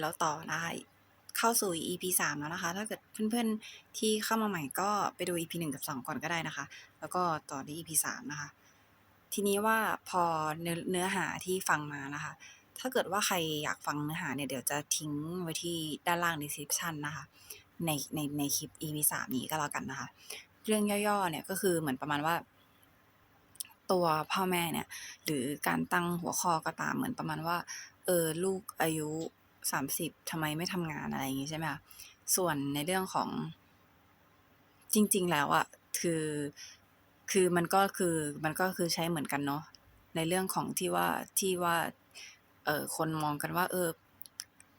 แล้วต่อได้เข้าสู่ EP 3 แล้วนะคะ ถ้าเกิดเพื่อนๆที่เข้ามาใหม่ก็ไปดู EP 1 กับ 2 ก่อนก็ได้นะคะ แล้วก็ต่อที่ EP 3 นะคะ ทีนี้ว่าพอเนื้อเนื้อหาที่ฟังมานะคะ ถ้าเกิดว่าใครอยากฟังเนื้อหาเนี่ยเดี๋ยวจะทิ้งไว้ที่ด้านล่าง description นะคะ ในในในคลิป EP 3 นี้ก็แล้วกันนะคะ เรื่องย่อๆเนี่ยก็คือเหมือนประมาณว่า ตัวพ่อแม่เนี่ย หรือการตั้งหัวข้อก็ตามเหมือนประมาณว่าเออลูกอายุ 30ทำไมไม่ทำงานอะไรอย่างงี้ใช่ไหมคะส่วนในเรื่องของ จริง ๆ แล้วอะคือ คือมันก็คือมันก็คือใช้เหมือนกันเนาะในเรื่องของที่ว่าที่ว่า เออคนมองกันว่า เออ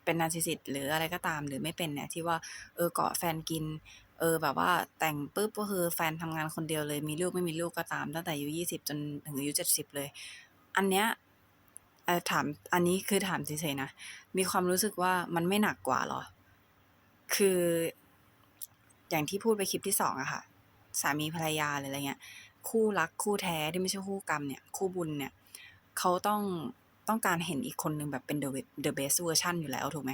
เป็นนารซิสิต์หรืออะไรก็ตามหรือไม่เป็นเนี่ย ที่ว่า เออเกาะแฟนกิน เออ แบบว่าแต่งปุ๊บก็คือแฟนทำงานคนเดียวเลยมีลูกไม่มีลูกก็ตาม ตั้งแต่อายุ20จนถึงอายุ70เลย อันเนี้ย ถามอันนี้คือถามเฉยๆนะ มีความรู้สึกว่ามันไม่หนักกว่าหรอ?คือ อย่างที่พูดไปคลิปที่สองอะค่ะ สามีภรรยาหรืออะไรเงี้ย คู่รักคู่แท้ที่ไม่ใช่คู่กรรมเนี่ย คู่บุญเนี่ย เขาต้องต้องการเห็นอีกคนหนึ่งแบบเป็น the the best version อยู่แล้วถูกไหม?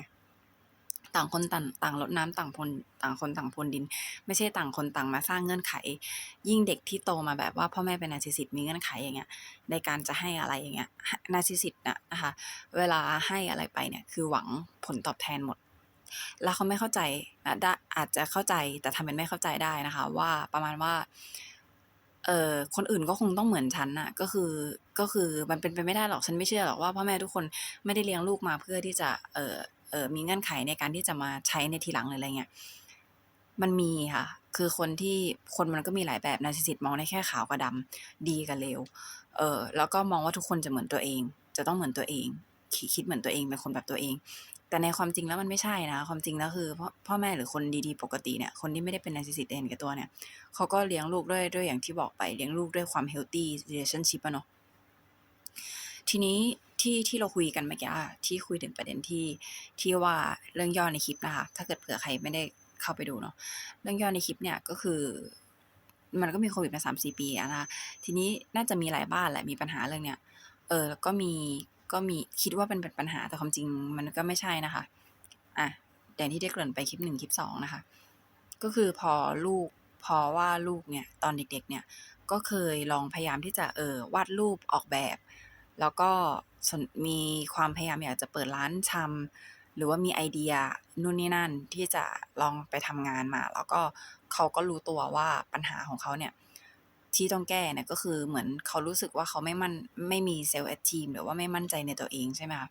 ต่างคนต่างต่างรดน้ำต่างพรวนต่างคนต่างพรวนดิน ไม่ใช่ต่างคนต่างมาสร้างเงื่อนไข ยิ่งเด็กที่โตมาแบบว่าพ่อแม่เป็นนาซิสิตมีเงื่อนไขอย่างเงี้ยในการจะให้อะไรอย่างเงี้ยนาซิสิตน่ะนะคะเวลาให้อะไรไปเนี่ยคือหวังผลตอบแทนหมด แล้วเขาไม่เข้าใจนะดะอาจจะเข้าใจแต่ทำเป็นไม่เข้าใจได้นะคะ ว่าประมาณว่าเอ่อคนอื่นก็คงต้องเหมือนฉันน่ะ ก็คือก็คือมันเป็นไปไม่ได้หรอกฉันไม่เชื่อหรอกว่าพ่อแม่ทุกคนไม่ได้เลี้ยงลูกมาเพื่อที่จะเอ่อ เออมีเงื่อนไขในการที่จะมาใช้ในทีหลังหรืออะไรเงี้ยมันมีค่ะ คือคนที่คนมันก็มีหลายแบบนาซิสิตมองได้แค่ขาวกับดำดีกับเลวเออแล้วก็มองว่าทุกคนจะเหมือนตัวเอง จะต้องเหมือนตัวเองคิดเหมือนตัวเองเป็นคนแบบตัวเอง แต่ในความจริงแล้วมันไม่ใช่นะ ความจริงแล้วคือพ่อพ่อแม่หรือคนดีๆปกติเนี่ย คนที่ไม่ได้เป็นนาซิสิตเห็นแก่ตัวเนี่ยเขาก็เลี้ยงลูกด้วยด้วยอย่างที่บอกไปเลี้ยงลูกด้วยความ healthy relationship อะเนาะทีนี้ ที่ที่เราคุยกันเมื่อกี้ที่คุยถึงประเด็นที่ที่ว่าเรื่องย่อในคลิปนะคะ ถ้าเกิดเผื่อใครไม่ได้เข้าไปดูเนาะเรื่องย่อในคลิปเนี่ยก็คือ มันก็มีโควิดมา3-4ปีอะนะคะทีนี้น่าจะมีหลายบ้านแหละมีปัญหาเรื่องเนี้ยเออแล้วก็มีก็มีคิดว่าเป็นปัญหาแต่ความจริงมันก็ไม่ใช่นะคะอะอย่างที่ได้เกริ่นไปคลิป1คลิป2นะคะ ก็คือพอลูกพอว่าลูกเนี่ยตอนเด็กๆเนี่ยก็เคยลองพยายามที่จะเอ่อวาดรูปออกแบบ แล้วก็สนมีความพยายามอยากจะเปิดร้านชำหรือว่ามีไอเดียนู่นนี่นั่นที่จะลองไปทำงานมา แล้วก็เขาก็รู้ตัวว่าปัญหาของเขาเนี่ยที่ต้องแก้เนี่ยก็คือเหมือนเขารู้สึกว่าเขาไม่มั่นไม่มี self esteem หรือว่าไม่มั่นใจในตัวเองใช่ไหมคะ?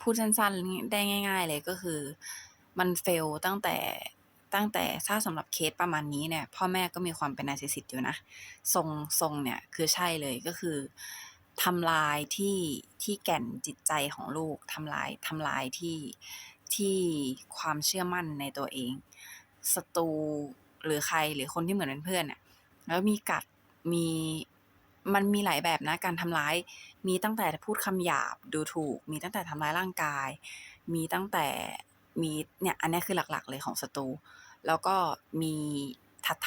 พูดสั้นๆได้ง่าย ๆ เลยก็คือ มัน fail ตั้งแต่ตั้งแต่ถ้าสำหรับเคสประมาณนี้เนี่ยพ่อแม่ก็มีความเป็นนาร์ซิสซิสต์อยู่นะทรงทรงเนี่ยคือใช่เลยก็คือ ทำลายที่ที่แก่นจิตใจของลูกทำลายทำลายที่ที่ความเชื่อมั่นในตัวเองศัตรูหรือใครหรือคนที่เหมือนเป็นเพื่อนน่ะแล้วมีกัดมีมันมีหลายแบบนะการทำร้าย มีตั้งแต่พูดคำหยาบดูถูก มีตั้งแต่ทำร้ายร่างกาย มีตั้งแต่มีเนี่ยอันนี้คือหลักๆ เลยของศัตรูแล้วก็มี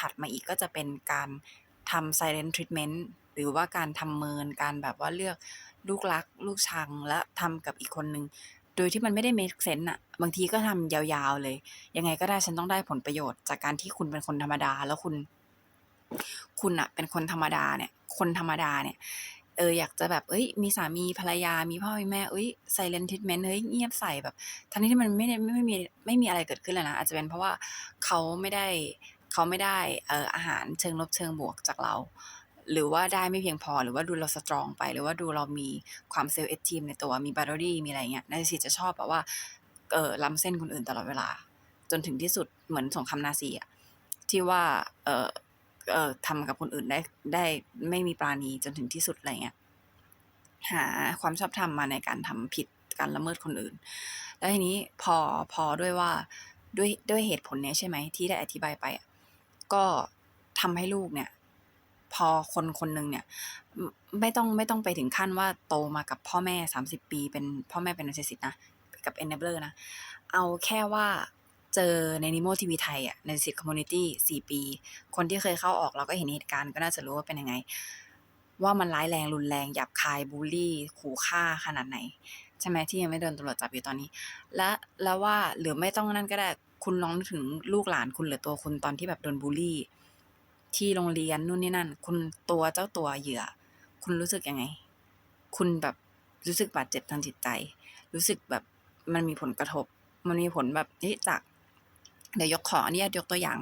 ถัดๆมาอีกก็จะเป็นการทำ silent treatment หรือว่าการทำเมินการแบบว่าเลือกลูกรัก ลูกชังและทำกับอีกคนนึงโดยที่มันไม่ได้ make sense น่ะบางทีก็ทำยาวๆเลย ยังไงก็ได้ฉันต้องได้ผลประโยชน์ จากการที่คุณเป็นคนธรรมดาแล้วคุณ คุณน่ะเป็นคนธรรมดาเนี่ย คนธรรมดาเนี่ยเอออยากจะแบบเฮ้ย มีสามีภรรยา มีพ่อมีแม่เฮ้ย silent treatment เฮ้ยเงียบใส่แบบ ทั้งที่มันไม่ได้ไม่มีไม่มีอะไรเกิดขึ้นเลยนะ อาจจะเป็นเพราะว่าเขาไม่ได้เขาไม่ได้เอ่ออาหารเชิงลบเชิงบวกจากเรา หรือว่าได้ไม่เพียงพอหรือว่าดูเราสตรองไป หรือว่าดูเรามีความ self esteem ในตัวมี boundary มีอะไรเงี้ยนาร์ซิสซิสต์จะชอบแบบว่าเออล้ำเส้นคนอื่นตลอดเวลา จนถึงที่สุดเหมือนสงครามนาซีอะที่ว่าเออเออทำกับคนอื่นได้ได้ไม่มีปราณีจนถึงที่สุดอะไรเงี้ยหาความชอบธรรมมาในการทำผิดการละเมิดคนอื่น แล้วทีนี้พอพอด้วยว่าด้วยด้วยเหตุผลเนี้ยใช่ไหมที่ได้อธิบายไปก็ทำให้ลูกเนี่ย พอคนคนหนึ่งเนี่ย ไม่ต้องไม่ต้องไปถึงขั้นว่าโตมากับพ่อแม่ 30 ปีเป็นพ่อแม่เป็นนาร์ซิสซิสต์นะ กับ enabler นะ เอาแค่ว่าเจอใน Nemo ทีวีไทยอะ Narcissist Community 4ปี คนที่เคยเข้าออกแล้วก็เห็นเหตุการณ์ก็น่าจะรู้ว่าเป็นยังไง ว่ามันร้ายแรงรุนแรงหยาบคายบุลลี่ ขู่ฆ่าขนาดไหน ใช่ไหมที่ยังไม่โดนตำรวจจับอยู่ตอนนี้ และแล้วว่าหรือไม่ต้องนั่นก็ได้คุณลองถึงลูกหลานคุณหรือตัวคุณตอนที่แบบโดนบูลลี่ ที่โรงเรียนนู่นนี่นั่น คุณตัวเจ้าตัวเหยื่อ คุณรู้สึกยังไง คุณแบบรู้สึกบาดเจ็บทางจิตใจ รู้สึกแบบมันมีผลกระทบ มันมีผลแบบที่จากเดี๋ยวยกขออนุญาตยกตัวอย่าง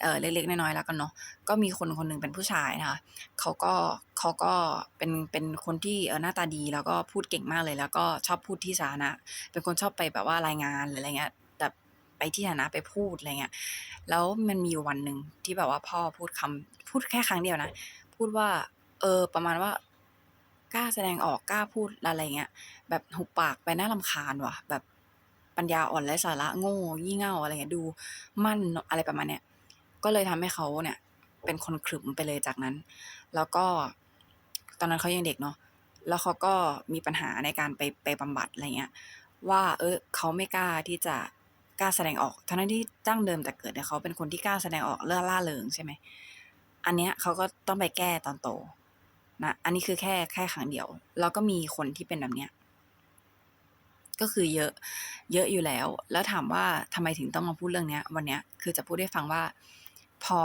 เเล็กๆน้อยๆแล้วกันเนาะก็มีคนคนหนึ่งเป็นผู้ชายนะคะเขาก็เขาก็เป็นเป็นคนที่หน้าตาดีแล้วก็พูดเก่งมากเลย แล้วก็ชอบพูดที่สาธารณะเป็นคนชอบไปแบบว่ารายงานหรืออะไรเงี้ย ไปที่สาธารณะไปพูดอะไรเงี้ยแล้วมันมีอยู่วันหนึ่งที่แบบว่าพ่อพูดคำพูดแค่ครั้งเดียวนะ พูดว่า เออ ประมาณว่ากล้าแสดงออกกล้าพูดอะไรเงี้ยแบบหุบปากไปน่ารำคาญว่ะ แบบปัญญาอ่อนไร้สาระโง่ยี่เง่าอะไรเงี้ยดูมั่นอะไรประมาณเนี้ยก็เลยทำให้เขาเนี่ย เป็นคนขรึมไปเลยจากนั้น แล้วก็ตอนนั้นเขายังเด็กเนาะแล้วเขาก็มีปัญหาในการไปไปบำบัดอะไรเงี้ยว่า เออเขาไม่กล้าที่จะ กล้าแสดงออก ทั้งที่ดั้งเดิมแต่เกิดเนี่ยเขาเป็นคนที่กล้าแสดงออกเลื่อล่าเริงใช่ไหม อันเนี้ยเขาก็ต้องไปแก้ตอนโตนะ อันนี้คือแค่แค่ครั้งเดียว แล้วก็มีคนที่เป็นแบบเนี้ย ก็คือเยอะ เยอะอยู่แล้ว แล้วถามว่าทำไมถึงต้องมาพูดเรื่องเนี้ย วันเนี้ยคือจะพูดให้ฟังว่า พอ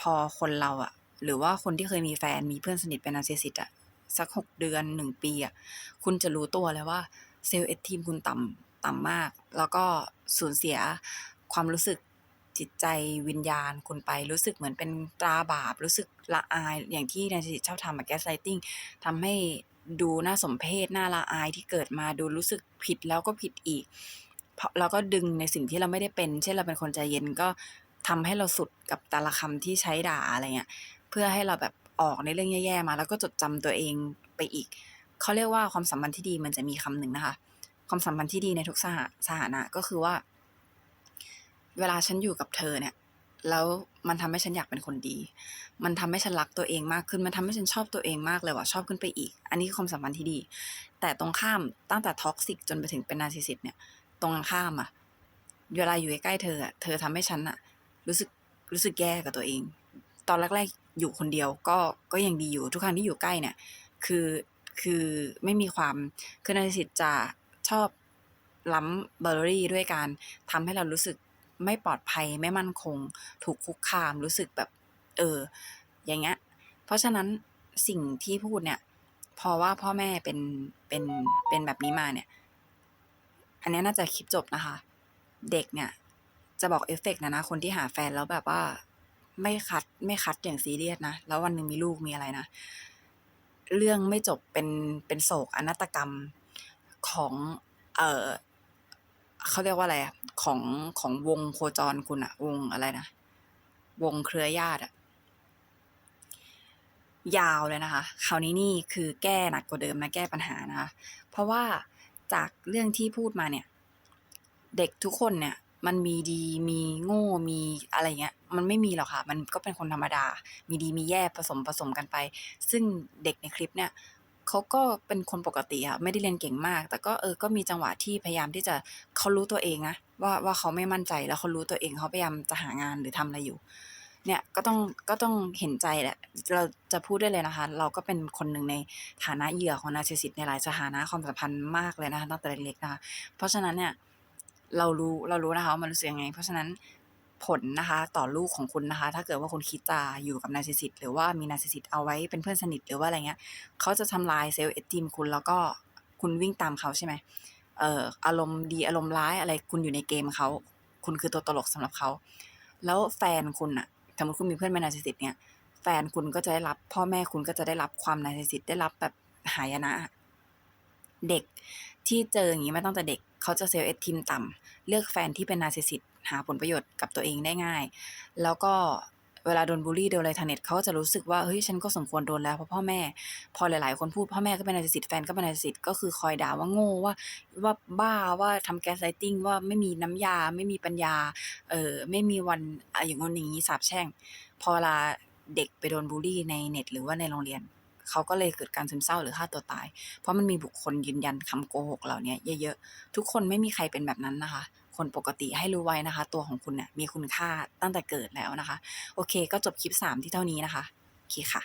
พอคนเราอะหรือว่าคนที่เคยมีแฟนมีเพื่อนสนิทเป็นนาร์ซิสซิสต์อะสักหกเดือนหนึ่งปีอะคุณจะรู้ตัวเลยว่าเซลล์เอทีมคุณต่ำ ต่ำมาก แล้วก็สูญเสียความรู้สึกจิตใจวิญญาณคุณไปรู้สึกเหมือนเป็นตราบาป รู้สึกละอายอย่างที่นาร์ซิตชอบทำอะแกสไลติงทำให้ดูน่าสมเพชน่าละอายที่เกิดมาดูรู้สึกผิดแล้วก็ผิดอีกเราก็ดึงในสิ่งที่เราไม่ได้เป็น เช่นเราเป็นคนใจเย็นก็ทำให้เราสุดกับแต่ละคำที่ใช้ด่าอะไรเงี้ยเพื่อให้เราแบบออกในเรื่องแย่ๆมา แล้วก็จดจำตัวเองไปอีกเขาเรียกว่าความสัมพันธ์ที่ดีมันจะมีคำหนึ่งนะคะ ความสัมพันธ์ที่ดีในทุกสถาสถานะก็คือว่า เวลาฉันอยู่กับเธอเนี่ย แล้วมันทำให้ฉันอยากเป็นคนดี มันทำให้ฉันรักตัวเองมากขึ้น มันทำให้ฉันชอบตัวเองมากเลยว่ะชอบขึ้นไปอีก อันนี้คือความสัมพันธ์ที่ดี แต่ตรงข้ามตั้งแต่ท็อกซิกจนไปถึงเป็นนาร์ซิสซิสต์เนี่ย ตรงข้ามอะเวลาอยู่ใกล้เธออะเธอทำให้ฉันอะรู้สึกรู้สึกแย่กับตัวเอง ตอนแรกๆอยู่คนเดียวก็ก็ยังดีอยู่ทุกครั้งที่อยู่ใกล้เนี่ย คือคือไม่มีความคือนาร์ซิสิตจะ ชอบล้ำเบอร์รี่ด้วยการทำให้เรารู้สึกไม่ปลอดภัยไม่มั่นคง ถูกคุกคามรู้สึกแบบ เออ อย่างเงี้ย เพราะฉะนั้นสิ่งที่พูดเนี่ย พอว่าพ่อแม่เป็นเป็นเป็นแบบนี้มาเนี่ย อันนี้น่าจะคลิปจบนะคะ เด็กเนี่ย จะบอกเอฟเฟกต์นะนะ คนที่หาแฟนแล้วแบบว่า ไม่คัดไม่คัดอย่างซีเรียสนะ แล้ววันหนึ่งมีลูกมีอะไรนะ เรื่องไม่จบเป็นเป็นโศกอนาตกรรม ของ เออเขาเรียกว่าอะไรอะของของวงโคจรคุณอะวงอะไรนะ วงเครือญาติอะยาวเลยนะคะ คราวนี้นี่คือแก้หนักกว่าเดิมนะแก้ปัญหานะคะ เพราะว่าจากเรื่องที่พูดมาเนี่ย เด็กทุกคนเนี่ย มันมีดีมีโง่มีอะไรเงี้ย มันไม่มีหรอกค่ะ มันก็เป็นคนธรรมดา มีดีมีแย่ผสมผสมกันไป ซึ่งเด็กในคลิปเนี่ย เขาก็เป็นคนปกติอะไม่ได้เรียนเก่งมาก แต่ก็เออก็มีจังหวะที่พยายามที่จะเขารู้ตัวเองนะว่าว่าเขาไม่มั่นใจแล้วเขารู้ตัวเองเขาพยายามจะหางานหรือทำอะไรอยู่ เนี่ยก็ต้องก็ต้องเห็นใจแหละเราจะพูดได้เลยนะคะ เราก็เป็นคนหนึ่งในฐานะเหยื่อของนาร์ซิสิตในหลายสถานะความสัมพันธ์มากเลยนะคะตั้งแต่เล็กๆนะคะเพราะฉะนั้นเนี่ยเรารู้เรารู้นะคะว่ามันรู้สึกยังไง เพราะฉะนั้น ผลนะคะต่อลูกของคุณนะคะ ถ้าเกิดว่าคุณคิดจะอยู่กับนาร์ซิสซิสต์หรือว่ามีนาร์ซิสซิสต์เอาไว้เป็นเพื่อนสนิทหรือว่าอะไรเงี้ยเขาจะทำลายเซลล์เอสติมคุณแล้วก็คุณวิ่งตามเขาใช่ไหมเอ่ออารมณ์ดีอารมณ์ร้ายอะไรคุณอยู่ในเกมเขาคุณคือตัวตลกสำหรับเขา แล้วแฟนคุณอะสมมติคุณมีเพื่อนเป็นนาร์ซิสซิสต์เนี่ยแฟนคุณก็จะได้รับ พ่อแม่คุณก็จะได้รับความนาร์ซิสซิสต์ได้รับแบบหายนะ เด็กที่เจออย่างนี้มาตั้งแต่เด็กเขาจะเซลล์เอสทีมต่ำเลือกแฟนที่เป็นนาซิสิตหาผลประโยชน์กับตัวเองได้ง่าย แล้วก็เวลาโดนบูลลี่โดนอะไรทางเน็ตเขาก็จะรู้สึกว่าเฮ้ยฉันก็สมควรโดนแล้วเพราะพ่อแม่ พอหลายๆ คนพูดพ่อแม่ก็เป็นนาซิสิตแฟนก็เป็นนาซิสิตก็คือคอยด่าว่าโง่ว่าว่าบ้าว่าทำแกสไลติ้งว่าไม่มีน้ำยาไม่มีปัญญาเออไม่มีวันอะอย่างงู้นอย่างนี้สาบแช่ง พอเวลาเด็กไปโดนบูลลี่ในเน็ตหรือว่าในโรงเรียน เขาก็เลยเกิดการซึมเศร้าหรือฆ่าตัวตาย เพราะมันมีบุคคลยืนยันคำโกหกเหล่านี้เยอะๆ ทุกคนไม่มีใครเป็นแบบนั้นนะคะ คนปกติให้รู้ไว้นะคะ ตัวของคุณเนี่ยมีคุณค่าตั้งแต่เกิดแล้วนะคะ โอเค ก็จบคลิป 3 ที่เท่านี้นะคะ โอเคค่ะ